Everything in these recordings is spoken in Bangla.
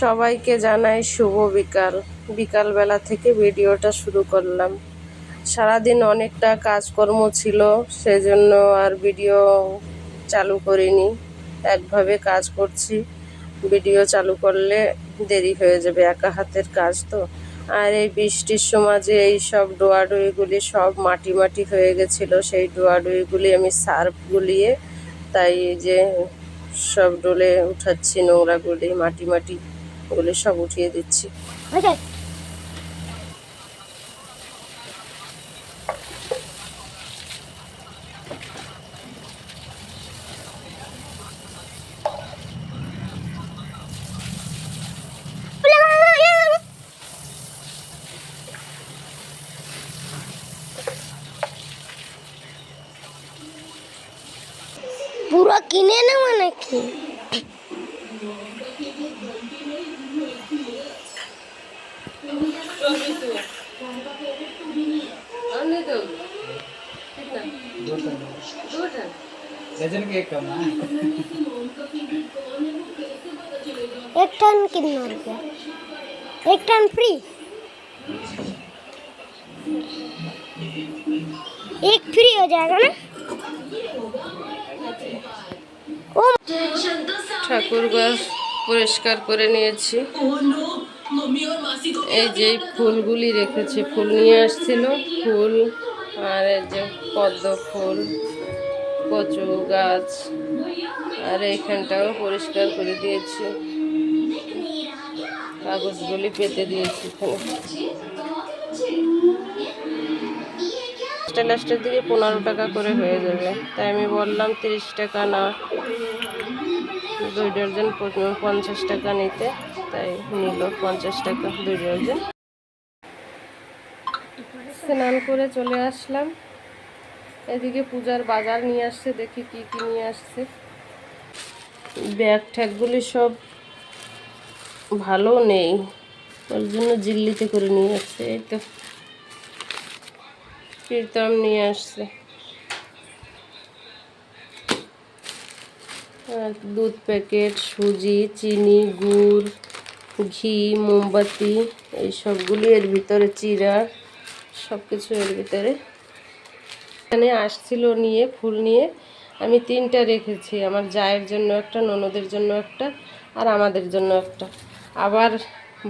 সবাইকে জানাই শুভ বিকাল। বিকালবেলা থেকে ভিডিওটা শুরু করলাম। সারাদিন অনেকটা কাজকর্ম ছিল, সেজন্য আর ভিডিও চালু করিনি। একভাবে কাজ করছি। ভিডিও চালু করলে দেরি হয়ে যাবে, একা হাতের কাজ তো। আর এই বৃষ্টির সমাজে এই সব ডোয়াডুইগুলি সব মাটি মাটি হয়ে গেছিল, সেই ডোয়াডুইগুলি আমি সার্ফ গুলিয়ে, তাই যে সব ডোলে উঠাচ্ছি নোংরাগুলি মাটি মাটি। ওগুলি সব উঠিয়ে দিচ্ছি. পুরো কিনে নেওয়া নাকি डजन के कम ना एक टन कितना रुपया एक टन फ्री एक फ्री हो जाएगा ना ओ ঠাকুর ঘর পরিষ্কার করে নিয়েছি এই যে ফুলগুলি রেখেছে, ফুল নিয়ে আসছিল, ফুল আর এই যে পদ্ম ফুল, কচু গাছ, আর এইখানটাও পরিষ্কার করে দিয়েছি। কাগজগুলি পেতে দিয়েছি লাস্টের লাস্টের দিকে পনেরো টাকা করে হয়ে যাবে। তাই আমি বললাম তিরিশ টাকা না। দুই ডজন পঞ্চ- পঞ্চাশ টাকা নিতে, তাই নিল পঞ্চাশ টাকা দুই ডজন। স্নান করে চলে আসলাম। এদিকে পূজার বাজার নিয়ে আসছে, দেখি কি কি নিয়ে আসছে। ব্যাগ ট্যাগগুলি সব ভালো নেই, ওর জন্য জিল্লিতে করে নিয়ে আসছে, এই তো। কীর্তন নিয়ে আসছে। দুধ প্যাকেট, সুজি, চিনি, গুড়, ঘি, মোমবাতি, এই সবগুলি এর ভিতরে চিরা সব কিছু এর ভিতরে। এখানে আসছিল নিয়ে, ফুল নিয়ে। আমি তিনটা রেখেছি, আমার জায়ের জন্য একটা, ননদের জন্য একটা, আর আমাদের জন্য একটা। আবার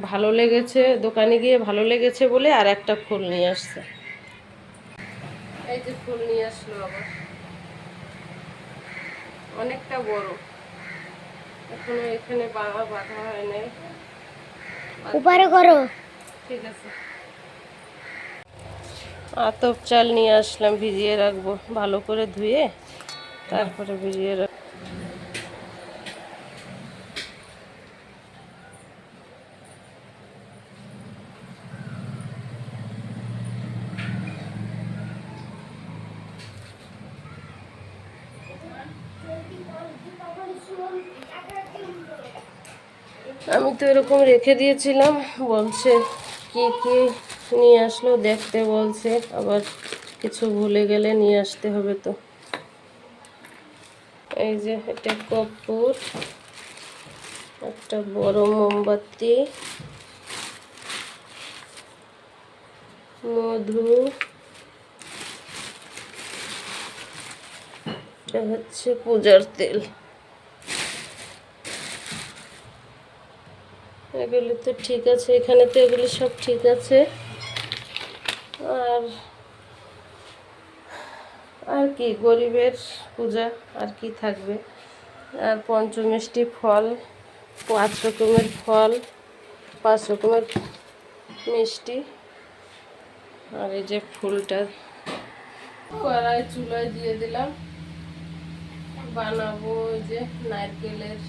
ভালো লেগেছে, দোকানে গিয়ে ভালো লেগেছে বলে আর একটা ফুল নিয়ে আসছে। এই যে ফুল নিয়ে আসলো আবার। অনেকটা বড়। এখন এখানে বাবা বাধা হয় নাই। উপরে করো। ঠিক আছে। আতপ চাল নিয়ে আসলাম ভিজিয়ে রাখব। ভালো করে ধুয়ে তারপরে ভিজিয়ে রাখব। আমি তো এরকম রেখে দিয়েছিলাম, বলছে কি কি নিয়ে আসলো দেখতে বলছে, আবার কিছু ভুলে গেলে নিয়ে আসতে হবে তো। এই যে এটা কর্পূর, একটা বড় মোমবাতি, মধু, এটা হচ্ছে পূজার তেল। এগুলি তো ঠিক আছে, এখানে তো এগুলি সব ঠিক আছে। আর আর কি, গরিবের পূজা আর কি থাকবে। আর পঞ্চমিষ্টি ফল, পাঁচ রকমের ফল, পাঁচ রকমের মিষ্টি। আর এই যে ফুলটা কড়াই চুলায় দিয়ে দিলাম। বানাবো ওই যে নারকেলের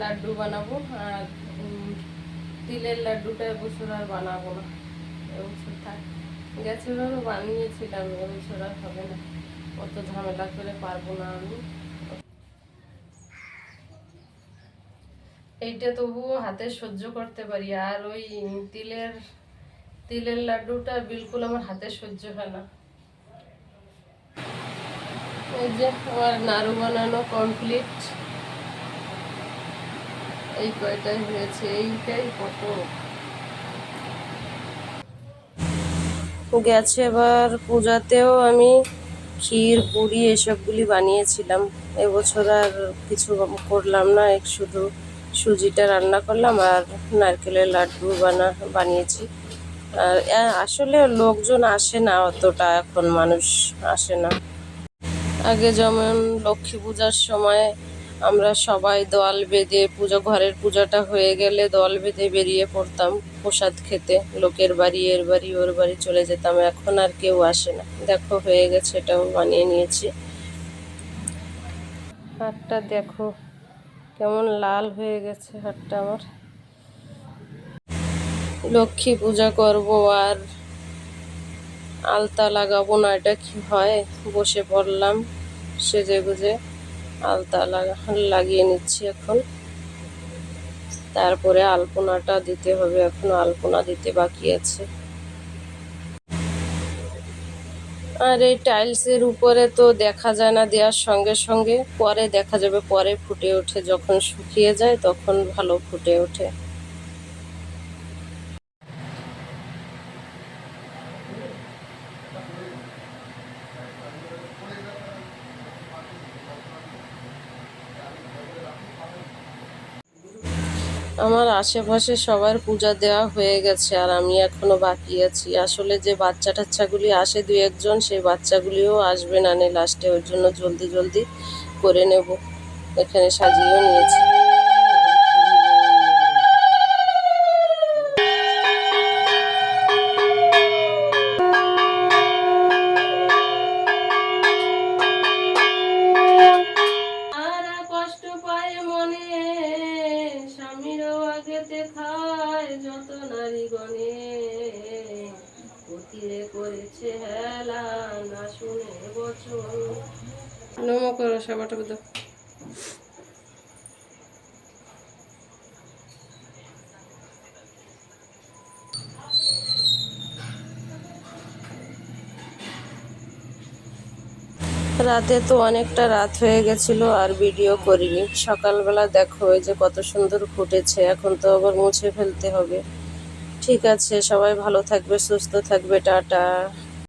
লাড্ডু বানাবো আর তিলের লাড্ডুটা এবছর আর বানাবো না। এবছর থাক, গেছে বানিয়েছিলাম, এবছর আর হবে না। অত ঝামেলা করে পারব না আমি। এইটা তবুও হাতে সহ্য করতে পারি, আর ওই তিলের তিলের লাড্ডুটা বিলকুল আমার হাতে সহ্য হয় না। এই যে, আমার নাড়ু বানানো কমপ্লিট এই কয়টাই হয়েছে? এইটাই কত? গেছে এবার পূজাতেও আমি ক্ষীর, পুরি এসবগুলি বানিয়েছিলাম। এবছর আর কিছু করলাম না, এক শুধু সুজিটা রান্না করলাম আর নারকেলের লাড্ডু বানা, বানিয়েছি। আর আসলে লোকজন আসে না অতটা এখন, মানুষ আসে না। আগে যেমন লক্ষ্মী পূজার সময় আমরা সবাই দল বেঁধে পুজো, ঘরের পূজাটা হয়ে গেলে দল বেঁধে বেরিয়ে পড়তাম প্রসাদ খেতে। লোকের বাড়ি, এর বাড়ি, ওর বাড়ি চলে যেতাম। এখন আর কেউ আসে না। দেখো, হয়ে গেছে, এটাও বানিয়ে নিয়েছি। হাটটা দেখো, কেমন লাল হয়ে গেছে হাটটা আমার। লক্ষ্মী পূজা করব আর আলতা লাগাবো না, এটা কি হয়? বসে পড়লাম সেজে গুজে আলতা লাগা লাগিয়ে নিচ্ছি এখন। তারপরে আলপনাটা দিতে হবে এখন, আলপনা দিতে বাকি আছে। আর এই টাইলসের উপরে তো দেখা যায় না দেওয়ার সঙ্গে সঙ্গে, পরে দেখা যাবে, পরে ফুটে ওঠে। যখন শুকিয়ে যায় তখন ভালো ফুটে ওঠে। আমার আশেপাশে সবার পূজা দেওয়া হয়ে গেছে আর আমি এখনও বাকি আছি। আসলে যে বাচ্চা টাচ্চাগুলি আসে দু একজন, সেই বাচ্চাগুলিও আসবে নে লাস্টে ওর জন্য জলদি জলদি করে নেব। এখানে সাজিয়েও নিয়েছি। রাতে তো অনেকটা রাত হয়ে গেছিল আর ভিডিও করিনি। সকালবেলা দেখো যে কত সুন্দর ফুটেছে, এখন তো আবার মুছে ফেলতে হবে। ঠিক আছে, সবাই ভালো থাকবে, সুস্থ থাকবে, টাটা।